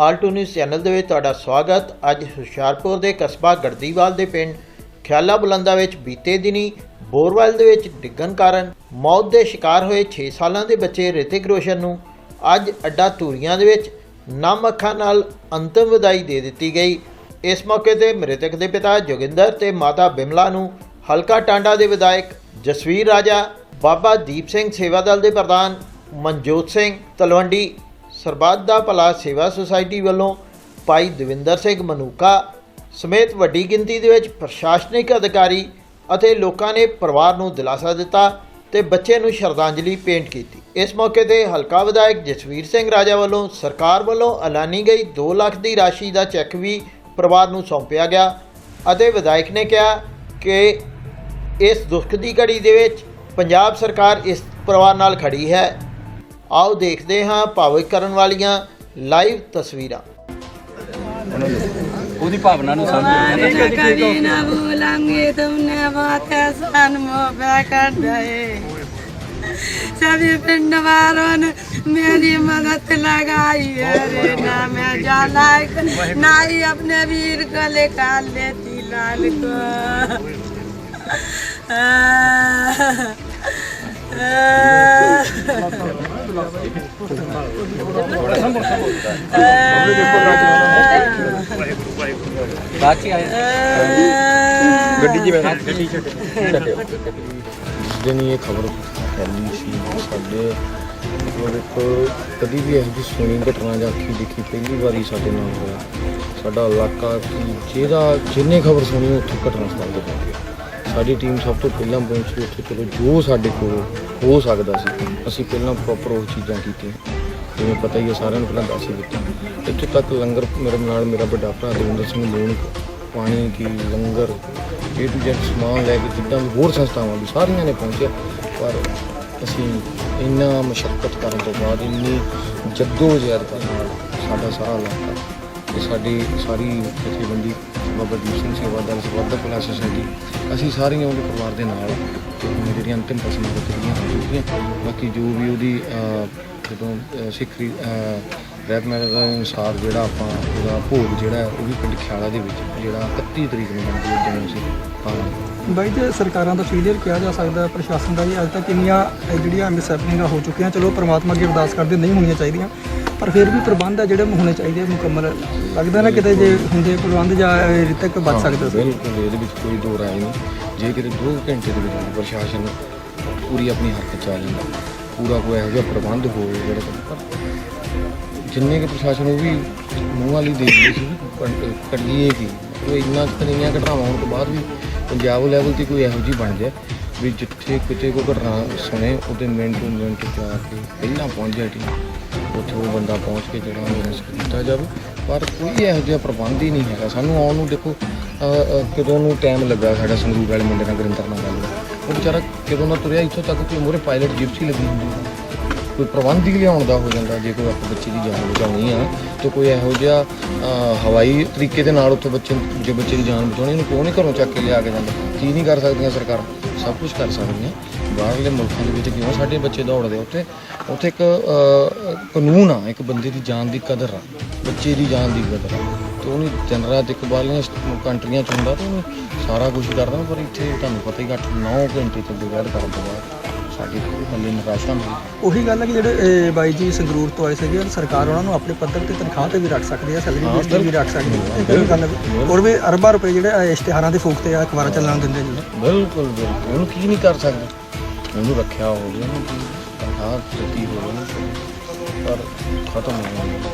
Alto news channel ਦੇ ਵਿੱਚ ਤੁਹਾਡਾ ਸਵਾਗਤ। ਅੱਜ ਹੁਸ਼ਿਆਰਪੁਰ ਦੇ ਕਸਬਾ ਗੜਦੀਵਾਲ ਦੇ ਪਿੰਡ ਖਿਆਲਾ ਬੁਲੰਦਾ ਵਿੱਚ ਬੀਤੇ ਦਿਨੀ ਬੋਰਵੈਲ ਦੇ ਵਿੱਚ ਡਿੱਗਣ ਕਾਰਨ ਮੌਤ ਦੇ ਸ਼ਿਕਾਰ ਹੋਏ 6 ਸਾਲਾਂ ਦੇ ਬੱਚੇ ਰਿਤਿਕ ਰੋਸ਼ਨ ਨੂੰ ਅੱਜ ਅੱਡਾ ਧੂਰੀਆਂ ਦੇ ਵਿੱਚ ਨਮ ਅੱਖਾਂ ਨਾਲ ਅੰਤਿਮ ਵਿਦਾਈ ਦੇ ਦਿੱਤੀ ਗਈ। ਇਸ ਮੌਕੇ ਤੇ ਮ੍ਰਿਤਕ ਦੇ ਪਿਤਾ ਜੋਗਿੰਦਰ ਤੇ ਮਾਤਾ ਬਿਮਲਾ ਨੂੰ ਹਲਕਾ ਟਾਂਡਾ ਦੇ ਵਿਧਾਇਕ ਜਸਵੀਰ ਰਾਜਾ, ਬਾਬਾ ਦੀਪ ਸਿੰਘ ਸੇਵਾ ਦਲ ਦੇ ਪ੍ਰਧਾਨ ਮਨਜੋਤ ਸਿੰਘ ਤਲਵੰਡੀ ਸਰਬੱਤ ਦਾ ਭਲਾ ਸੇਵਾ ਸੁਸਾਇਟੀ ਵੱਲੋਂ ਭਾਈ ਦਵਿੰਦਰ ਸਿੰਘ ਮਨੂਕਾ ਸਮੇਤ ਵੱਡੀ ਗਿਣਤੀ ਦੇ ਵਿੱਚ ਪ੍ਰਸ਼ਾਸਨਿਕ ਅਧਿਕਾਰੀ ਅਤੇ ਲੋਕਾਂ ਨੇ ਪਰਿਵਾਰ ਨੂੰ ਦਿਲਾਸਾ ਦਿੱਤਾ ਤੇ ਬੱਚੇ ਨੂੰ ਸ਼ਰਧਾਂਜਲੀ ਭੇਂਟ ਕੀਤੀ। ਇਸ ਮੌਕੇ ਤੇ ਹਲਕਾ ਵਿਧਾਇਕ ਜਸਵੀਰ ਸਿੰਘ ਰਾਜਾ ਵੱਲੋਂ ਸਰਕਾਰ ਵੱਲੋਂ ਐਲਾਨੀ ਗਈ 2 ਲੱਖ ਦੀ ਰਾਸ਼ੀ ਦਾ ਚੈੱਕ ਵੀ ਪਰਿਵਾਰ ਨੂੰ ਸੌਂਪਿਆ ਗਿਆ ਅਤੇ ਵਿਧਾਇਕ ਨੇ ਕਿਹਾ ਕਿ ਇਸ ਦੁੱਖ ਦੀ ਘੜੀ ਦੇ ਵਿੱਚ ਪੰਜਾਬ ਸਰਕਾਰ ਇਸ ਪਰਿਵਾਰ ਨਾਲ ਖੜੀ ਹੈ। ਆਓ ਦੇਖਦੇ ਹਾਂ ਭਾਵੁਕ ਕਰਨ ਵਾਲੀਆਂ ਲਾਈਵ ਤਸਵੀਰਾਂ ਉਹਦੀ ਭਾਵਨਾ ਨੂੰ ਸਮਝ मैं कभी न भूलूंगी तुमने बहुत एहसान मोहब्बा कर गए सभी पिंड वालों ने मेरी मदद लगाई है रे ना मैं जाना ना ही अपने वीर को निकाल लेती लाल को ਬਾਅਦ ਚ ਆਏ ਗੱਡੀ ਜੀ ਮੈਂ ਗੱਡੀ ਦਿਨ ਇਹ ਖਬਰ ਫੈਲੀ ਸੀ ਸਾਡੇ ਮਤਲਬ ਕਦੀ ਵੀ ਇਹੋ ਜਿਹੀ ਸੁਣੀ ਘਟਨਾ ਜਾਂ ਅੱਖੀ ਦੇਖੀ ਪਹਿਲੀ ਵਾਰੀ ਸਾਡੇ ਨਾਲ ਹੋਇਆ ਸਾਡਾ ਇਲਾਕਾ ਕਿ ਜਿਹਦਾ ਜਿੰਨੇ ਖਬਰ ਸੁਣੀ ਉੱਥੇ ਘਟਨਾ ਸਥਲ ਤੇ ਪਹੁੰਚ ਗਿਆ ਸਾਡੀ ਟੀਮ ਸਭ ਤੋਂ ਪਹਿਲਾਂ ਪਹੁੰਚੀ ਉੱਥੇ। ਚਲੋ, ਜੋ ਸਾਡੇ ਕੋਲ ਹੋ ਸਕਦਾ ਸੀ, ਅਸੀਂ ਪਹਿਲਾਂ ਪ੍ਰੋਪਰ ਉਹ ਚੀਜ਼ਾਂ ਕੀਤੀਆਂ। ਜਿਵੇਂ ਪਤਾ ਹੀ ਹੈ, ਸਾਰਿਆਂ ਨੂੰ ਪਹਿਲਾਂ ਦੱਸ ਹੀ ਦਿੱਤਾ। ਇੱਥੇ ਤੱਕ ਲੰਗਰ ਮੇਰੇ ਨਾਲ ਮੇਰਾ ਵੱਡਾ ਭਰਾ ਦਵਿੰਦਰ ਸਿੰਘ ਲੂਣ ਪਾਣੀ ਕੀ ਲੰਗਰ ਇਹ ਟੂ ਜੈਡ ਸਮਾਨ ਲੈ ਕੇ ਜਿੱਦਾਂ ਵੀ ਹੋਰ ਸੰਸਥਾਵਾਂ ਵੀ ਸਾਰੀਆਂ ਨੇ ਪਹੁੰਚਿਆ। ਪਰ ਅਸੀਂ ਇੰਨਾ ਮੁਸ਼ਕਲ ਕਰਨ ਤੋਂ ਬਾਅਦ, ਇੰਨੀ ਜੱਦੋ ਜਹਿਦ ਕਰਨ ਨਾਲ ਸਾਡਾ ਸਾਰਾ ਇਲਾਕਾ ਤੇ ਸਾਡੀ ਸਾਰੀ ਜਥੇਬੰਦੀ ਬਾਬਾ ਦੀਪ ਸਿੰਘ ਸੇਵਾ ਦਲ ਸਵਾਦਾ ਭਲਾ ਅਸੀਂ ਸਾਰੀਆਂ ਉਹਦੇ ਪਰਿਵਾਰ ਦੇ ਨਾਲ ਜਿਹੜੀਆਂ ਅੰਤਿਮ ਰਸਮਾਂ ਕੀਤੀਆਂ ਚੁੱਕੀਆਂ ਬਾਕੀ ਜੋ ਵੀ ਉਹਦੀ ਜਦੋਂ ਸਿੱਖ ਰੈਪ ਮੈਰਿਜ ਦੇ ਅਨੁਸਾਰ ਜਿਹੜਾ ਆਪਾਂ ਉਹਦਾ ਭੋਗ ਜਿਹੜਾ ਹੈ, ਉਹ ਵੀ ਪਿੰਡ ਖਿਆਲਾ ਦੇ ਵਿੱਚ ਜਿਹੜਾ 31 ਤਰੀਕ ਨੂੰ ਹੈ ਜਦੋਂ ਅਸੀਂ ਪਾਵਾਂਗੇ ਬਾਈ ਜੇ ਸਰਕਾਰਾਂ ਦਾ ਫੇਲੀਅਰ ਕਿਹਾ ਜਾ ਸਕਦਾ ਪ੍ਰਸ਼ਾਸਨ ਦਾ ਵੀ ਅੱਜ ਤੱਕ ਕਿੰਨੀਆਂ ਇਹ ਜਿਹੜੀਆਂ ਮਿਸਹੈਪਨਿੰਗਾਂ ਹੋ ਚੁੱਕੀਆਂ ਚਲੋ ਪ੍ਰਮਾਤਮਾ ਅੱਗੇ ਅਰਦਾਸ ਕਰਦੇ ਨਹੀਂ ਹੋਣੀਆਂ ਚਾਹੀਦੀਆਂ ਪਰ ਫਿਰ ਵੀ ਪ੍ਰਬੰਧ ਆ ਜਿਹੜੇ ਹੋਣੇ ਚਾਹੀਦੇ ਮੁਕੰਮਲ। ਲੱਗਦਾ ਨਾ ਕਿਤੇ ਜੇ ਹੁੰਦੇ ਪ੍ਰਬੰਧ ਜਾਂ ਰਿਤਕ ਬਚ ਸਕਦਾ। ਸੀ ਬਿਲਕੁਲ ਇਹਦੇ ਵਿੱਚ ਕੋਈ ਦੋ ਰਾਏ ਨਹੀਂ। ਜੇ ਕਿਤੇ 2 ਘੰਟੇ ਦੇ ਵਿੱਚ ਪ੍ਰਸ਼ਾਸਨ ਪੂਰੀ ਆਪਣੀ ਹਰਕਤ ਚ ਆ ਜਾਂਦਾ ਪੂਰਾ ਕੋਈ ਇਹੋ ਜਿਹਾ ਪ੍ਰਬੰਧ ਹੋਵੇ ਜਿਹੜੇ ਜਿੰਨੇ ਕਿ ਪ੍ਰਸ਼ਾਸਨ ਉਹ ਵੀ ਮੂੰਹ ਵਾਲੀ ਦੇਖਦੇ ਸੀ ਵੀ ਕੀ ਉਹ ਇੰਨਾ ਕੁ ਇੰਨੀਆਂ ਘਟਨਾਵਾਂ ਹੋਣ ਤੋਂ ਬਾਅਦ ਵੀ ਪੰਜਾਬ ਲੈਵਲ ਤੇ ਕੋਈ ਇਹੋ ਜਿਹੀ ਬਣ ਜਾਏ ਵੀ ਜਿੱਥੇ ਕਿਤੇ ਕੋਈ ਘਟਨਾ ਸੁਣੇ, ਉਹਦੇ ਮਿੰਟ ਟੂ ਮਿੰਟ ਜਾ ਕੇ ਪਹਿਲਾਂ ਪਹੁੰਚ ਜਾਏ ਟੀਮ, ਉੱਥੇ ਉਹ ਬੰਦਾ ਪਹੁੰਚ ਕੇ ਜਿਹੜਾ ਉਹਨੂੰ ਰੈਸਕਿਊ ਕੀਤਾ ਜਾਵੇ। ਪਰ ਕੋਈ ਇਹੋ ਜਿਹਾ ਪ੍ਰਬੰਧ ਹੀ ਨਹੀਂ ਹੈਗਾ। ਸਾਨੂੰ ਆਉਣ ਨੂੰ ਦੇਖੋ ਕਿਦੋਂ ਨੂੰ ਟਾਈਮ ਲੱਗਾ ਸਾਡਾ ਸੰਗਰੂਰ ਵਾਲੇ ਮੁੰਡੇ ਨਾਲ ਗੁਰਿੰਦਰ ਨਾਲ। ਗੱਲ ਹੋਈ। ਉਹ ਵਿਚਾਰਾ ਕਿਦੋਂ ਨਾ ਤੁਰਿਆ, ਇੱਥੋਂ ਤੱਕ ਕਿ ਮੋਰੇ ਪਾਇਲਟ ਜਿਪਸੀ ਲੱਗੀ ਹੁੰਦੀ ਕੋਈ ਪ੍ਰਬੰਧ ਹੀ ਲਿਆਉਣ ਦਾ ਹੋ ਜਾਂਦਾ, ਜੇ ਕੋਈ ਆਪਾਂ ਬੱਚੇ ਦੀ ਜਾਨ ਬਚਾਉਣੀ ਆ, ਤਾਂ ਕੋਈ ਇਹੋ ਜਿਹਾ ਹਵਾਈ ਤਰੀਕੇ ਦੇ ਨਾਲ ਉੱਥੇ ਬੱਚੇ ਜੇ ਬੱਚੇ ਦੀ ਜਾਨ ਬਚਾਉਣੀ ਇਹਨੂੰ ਕਿਉਂ ਨਹੀਂ ਘਰੋਂ ਚੱਕ ਕੇ ਲਿਆ ਕੇ ਜਾਂਦਾ। ਕੀ ਨਹੀਂ ਕਰ ਸਕਦੀਆਂ ਸਰਕਾਰ? ਸਭ ਕੁਝ ਕਰ ਸਕਦੀਆਂ। ਬਾਹਰਲੇ ਮੁਲਕਾਂ ਦੇ ਵਿੱਚ ਕਿਉਂ ਸਾਡੇ ਬੱਚੇ ਦੌੜਦੇ ਉੱਥੇ ਉੱਥੇ ਇੱਕ ਕਾਨੂੰਨ ਆ, ਇੱਕ ਬੰਦੇ ਦੀ ਜਾਨ ਦੀ ਕਦਰ ਆ, ਬੱਚੇ ਦੀ ਜਾਨ ਦੀ ਕਦਰ ਆ। ਤੇ ਉਹਨੂੰ ਦਿਨ ਰਾਤ ਇੱਕ ਬਾਹਰਲੀਆਂ ਕੰਟਰੀਆਂ ਚ ਹੁੰਦਾ ਤੇ ਉਹਨੂੰ ਸਾਰਾ ਕੁਝ ਕਰਦਾ, ਪਰ ਇੱਥੇ ਤੁਹਾਨੂੰ ਪਤਾ ਹੀ ਘੱਟ 9 ਘੰਟੇ ਤੋਂ ਬਗੈਰ ਕਰਨ ਤੋਂ ਬਾਅਦ ਸਾਡੀ ਕੋਈ ਬੰਦੇ ਨਿਰਾਸ਼ਾ ਹੁੰਦੀ ਉਹੀ ਗੱਲ ਹੈ ਕਿ ਜਿਹੜੇ ਇਹ ਬਾਈ ਜੀ ਸੰਗਰੂਰ ਤੋਂ ਆਏ ਸੀਗੇ ਸਰਕਾਰ ਉਹਨਾਂ ਨੂੰ ਆਪਣੇ ਪੱਧਰ ਤੇ ਤਨਖਾਹ ਤੇ ਵੀ ਰੱਖ ਸਕਦੀ ਹੈ ਸੈਲਰੀ ਬੇਸ ਤੇ ਵੀ ਰੱਖ ਸਕਦੀ ਹੈ। ਇਹ ਕੋਈ ਗੱਲ ਨਹੀਂ ਔਰ ਵੀ ਅਰਬਾਂ ਰੁਪਏ ਜਿਹੜੇ ਇਹ ਇਸ਼ਤਿਹਾਰਾਂ ਦੇ ਫੂਕ ਤੇ ਆ ਅਖਬਾਰਾਂ ਚੱਲਣ ਦਿੰਦੇ ਜੀ ਬਿਲਕੁਲ ਬਿਲਕੁਲ। ਉਹਨੂੰ ਕੀ ਨਹੀਂ ਕਰ ਸਕਦੇ? ਉਹਨੂੰ ਰੱਖਿਆ ਹੋ ਗਿਆ ਕੀ ਤਨਖਾਹ ਦਿੱਤੀ ਹੋ ਗਈ ਪਰ ਖਤਮ ਹੋ ਗਿਆ